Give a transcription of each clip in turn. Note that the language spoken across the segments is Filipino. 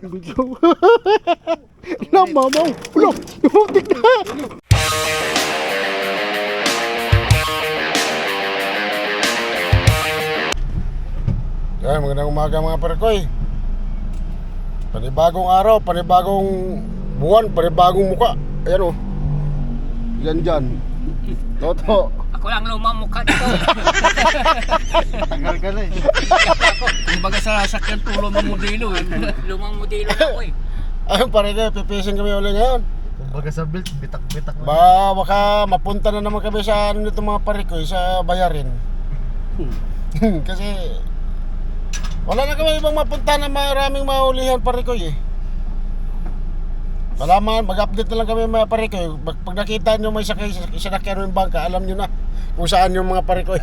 Video. Namamaw. Ulo. Umutik na. Ay, magandang umaga mga parikoy. Panibagong araw, panibagong buwan, panibagong muka. Ayan o. Yan dyan. Toto. Ako lang lumang mukha dito. Tagal ka na eh. Kumbaga sa sakyan tulo ng modelo eh. Lumang modelo na ako eh. Ayun pare kayo, pipisin kami ulit ngayon. Kumbaga sa build, bitak-bitak na. Ba, baka mapunta na naman kami sa ano nito mga parikoy, sa bayarin. Kasi wala na kami ibang mapunta na maraming mahulihan parikoy eh. Malaman, mag-update na lang kami mga parikoy. Pag, pag nakita nyo may sakay, sinakyan yung bangka, alam nyo na kung saan yung mga parikoy.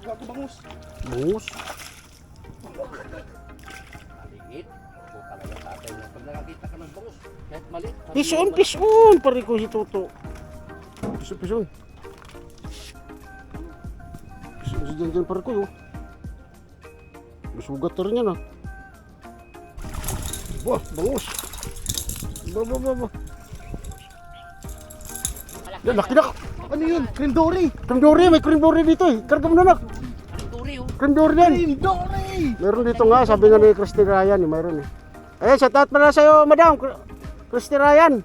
Gago bangus. Bungus. Maliit. Ako talaga tatay mo. Pag nakakita ka ng bangus, kahit maliit. Pison, pison, parikoy si Toto. Pison, pison. Jan Jan parikoy oh. Masugat na rin yan ah. Wah, bangus. Ba, ba, ba, ba. Yan, laki na. Ano yun? Cream Dory! Cream dory, may cream dory dito eh. Karga mo na nak. Turi oh. Cream dory yan. Cream Dory! Meron dito nga, sabi nga ni Christy Ryan, eh, mayroon eh. Eh, shout out pala sa'yo, madam. Christy Ryan.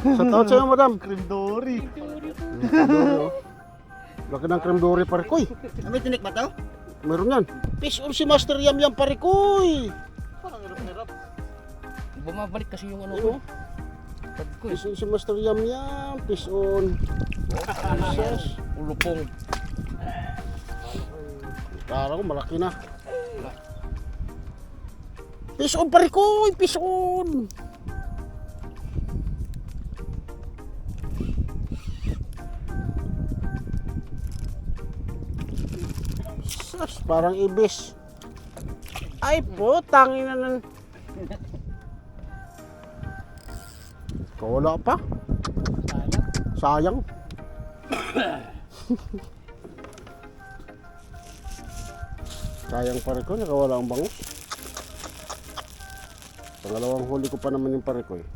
Shout out sa'yo, madam. Cream Dory! Cream dory, oh. Laki ng cream dory parikoy. May tinik ba to? Meron yan. Fish on si Master Yam Yam parikoy. Parang hirap-hirap. Bumabalik kasi yung ano Ano? ko. Pag ko eh. Fish on si Master Yam Yam. Fish on. Jesus. Ulupong. Kala ko malaki na. Fish on parikoy. Fish on. Sus, parang ibis. Ay, putang ina ng... Wala pa. Sayang. Sayang pare ko, nakawala ang bangus. Pangalawang huli ko pa naman yung pare ko eh.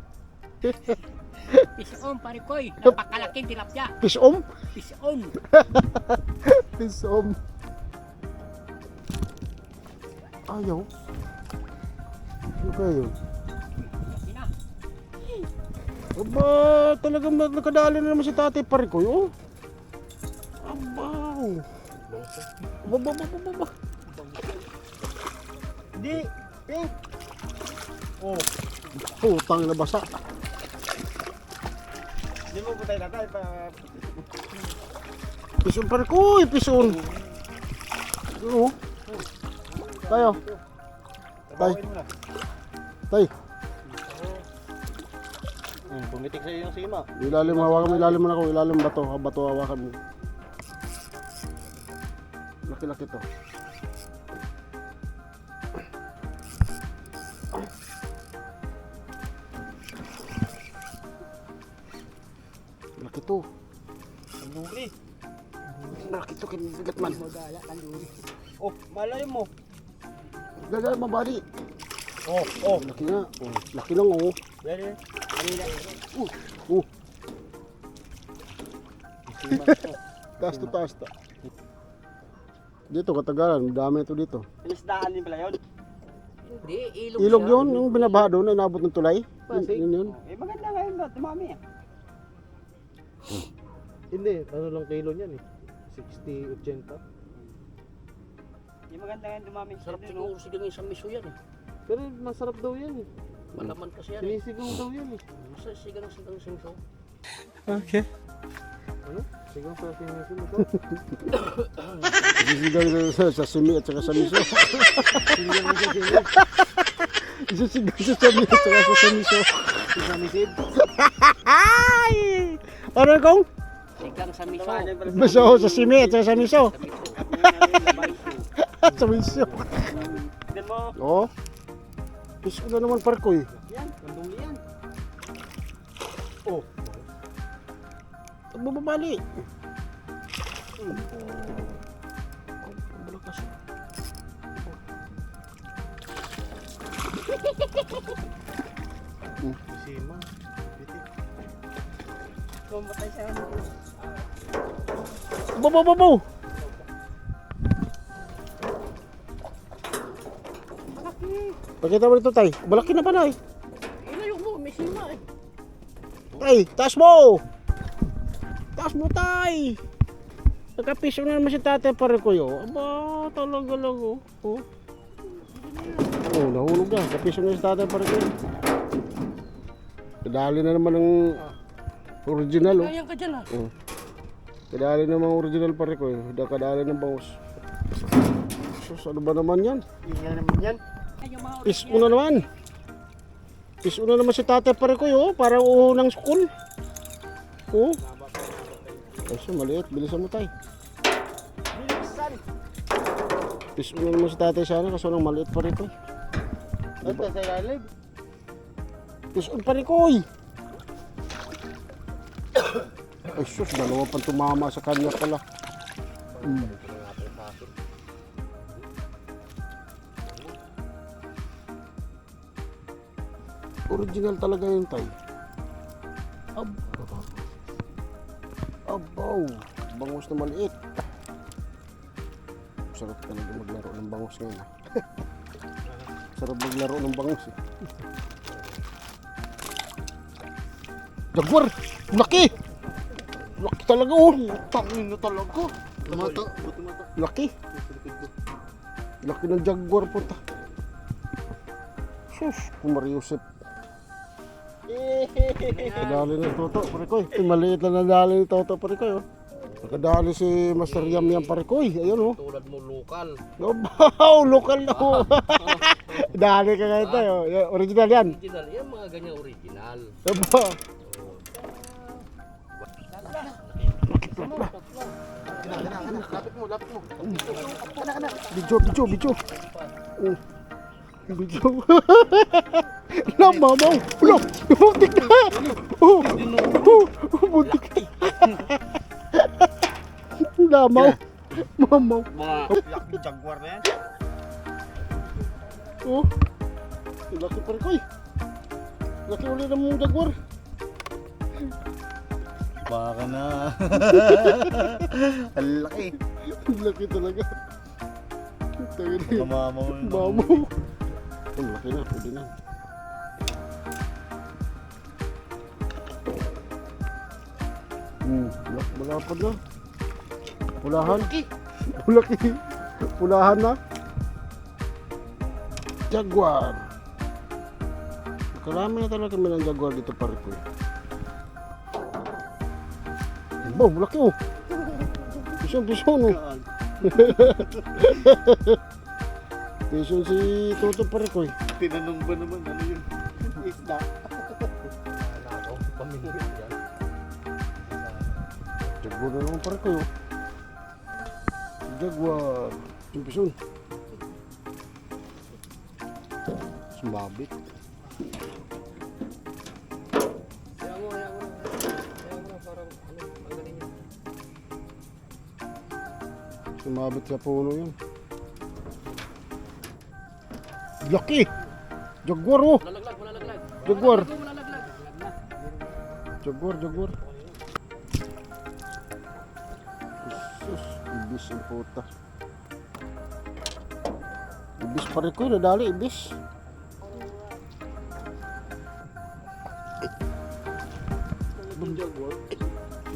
Pisom parikoy. Napakalaking tilapia. Pisom? Pisom. Pisom. Ayaw. Ano na. Aba, talagang na- nakadali na naman si tatay pare ko oh. Abaw. Aba, aba, aba, aba, aba. Di! Pink! Oh, Putang na basa. di mo po tayo natay pa... Pison pare ko, pison. Oo. Tayo, mo na. tay. Hmm, pumitik sa'yo yung sima. Ilalim hawakan mo, ilalim mo na ako, ilalim bato, ha, bato hawakan mo. Laki-laki to. Laki to. Tanduri! Laki to, kinibigat man. Magala. Oh, malay mo! Gagal mabali. Oh, oh! Laki nga. Oh, laki lang oh. Ready? Oh, to. taas to taas to. Dito katagalan, dami ito dito. Pinisdaan din pala yun. Hindi, ilog, Ilog yun, yung binabaha doon, inabot ng tulay. Yun, Pasig? yun yun. Eh, maganda ngayon ba? Tumami ah. Hindi, ano lang kilo niyan eh. 60, 80. Yung maganda ngayon dumami. Sarap siguro sigang isang miso yan eh. Pero masarap daw yan eh. Malaman kasi yan eh. Sinisigaw daw yan eh. Masarap sigang sigang isang miso. Ano? Sigaw sa sinisim ito. Sisigaw sa, sa simi at saka sa miso. Sisigaw sa simi at saka sa miso. Sinamisid. Ay! Ano kong? Sigang sa miso. Miso sa simi at saka sa miso. Sa miso. Tignan mo. Oo. Fish na naman parkoy. Yan, kanduli yan. Oh. Magbabali. Hmm. Malakas. Sima. Bitik. Pumatay siya. Babaw, babaw. Pakita mo dito, tay. Malaki na pa na, eh. Ilayo mo, may sima eh. Tay, taas mo! Taas mo, tay! Nagkapiso na naman si tatay pare ko yun. Aba, talaga lang, oh. Oh, oh nahulog na. Nagkapiso na si tatay pare ko yun. Kadali na naman ng original, oh. Kaya ka dyan ah. Oh. Kadali na mga original pare ko yun. Kadali ng bangus. Sus, ano ba naman yan? Ingay naman yan. Ay, yung mga Pis na naman. Pis na naman si tatay pare ko yun. Parang uho ng school. Oh. Ay, siya, maliit. Bilisan mo tayo. Bilisan. Pis na naman si tatay sana kaso nang maliit pa rin ko. Ito sa ilalim. Pis on pa rin ko. Ay, sus, dalawa pang tumama sa kanya pala. Hmm. Original talaga yun, tay. Ab Abaw, bangus na maliit. Sarap talaga maglaro ng bangus ngayon. ah. Sarap maglaro ng bangus eh. Jaguar! Laki! Laki talaga oh! Tangin na talaga. Tumata. Laki. Laki ng jaguar po ta. Sus, Kumariusip. Kadali na Toto, parikoy. Ay, maliit lang nadali ni Toto, parikoy. Oh. Nakadali si Master Yam Yam parikoy. Ayun oh. tulad mo lokal. Wow, lokal na oh. Dali ka ngayon tayo. Original yan. Original, yan mga ganyan original. Aba. Lapit mo, lapit mo. Video, video, video. Oh. Video. Lang, mamaw. Ulo, buntik na. Oh, oh, buntik na. Lamaw. Mamaw. Mga Laki jaguar na yan. Oh. Laki pa rin ko eh. Laki ulit ng mong jaguar. Baka na. Ang laki. Laki talaga. Mamaw. Mamaw. Ang laki na, pwede na. Hmm, wala, wala pa na. Pulahan. Pulaki. Pulahan na. Jaguar. Karami na talaga kami ng jaguar dito pare ko. Wow, laki oh. Pisong, pisong oh. Pisong si Toto pare ko. Tinanong ba naman ano yun? Isda. nakaw, pamilya na naman pare ko. oh. Jaguar. Pisong, pisong. Sumabit. Kaya mo, kaya mo. Kaya mo, parang ano, ang galing yun. Sumabit sa puno yun. Laki! Jaguar oh! Malalaglag, malalaglag. Jaguar! Malalaglag, malalaglag. Jaguar, jaguar. Ibis ang puta. Ibis pa rin ko, nadali ibis.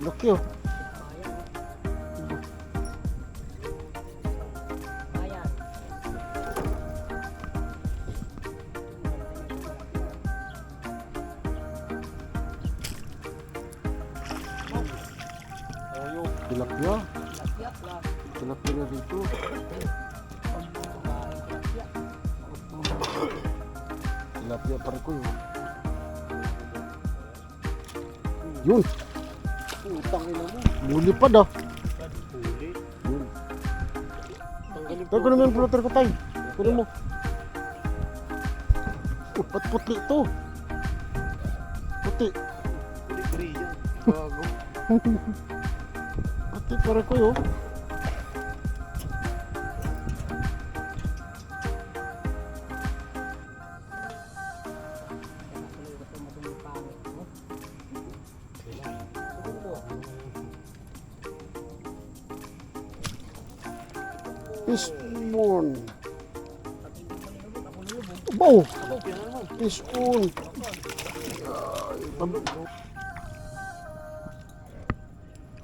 Laki oh. Oyo. Tilapia. Tilapia dito. Tilapia pa rin ko yun. Yun, Putang ina mo. lumipad ah. Huli. Yun. Tanggalin Tayo ko naman yung pulutan ko tayo. Kunin mo. Ba't puti to? Puti. Puli-puli yan. Gago. Puti pare ko yun. Fishbone. Bow. Fishbone.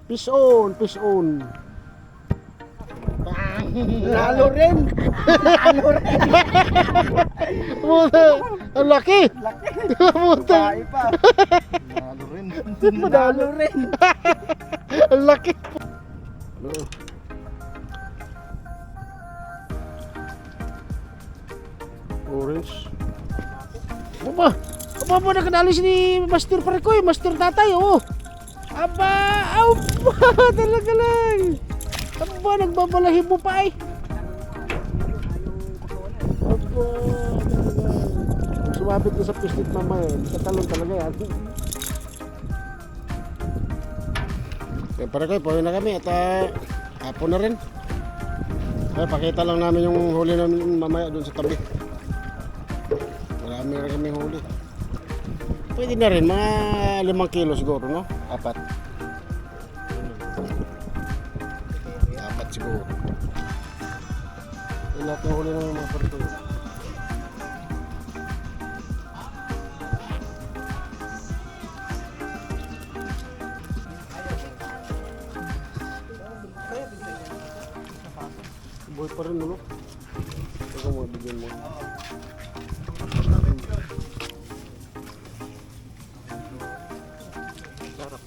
Fish on, fish on. Lalo rin. Puta, ang laki. Puta, Bae pa. Lalo rin. Madalo rin. ang laki. Po nakadali si Master Parikoy, Master Tatay, oh. Aba, aba, talaga lang. Aba, nagbabalahibo pa eh. Aba, Sumabit na sa pistit mamaya, katalon talaga yan. Okay, para kayo, pauwi na kami at ah, hapon na rin. Ay, pakita lang namin yung huli namin mamaya doon sa tabi. Marami rin kami huli. Pwede na rin, mga limang kilo siguro, no? Apat. Apat siguro. Yung lahat ng huli ng mga parito. Boy pa rin no? Ikaw mo, bigyan mo.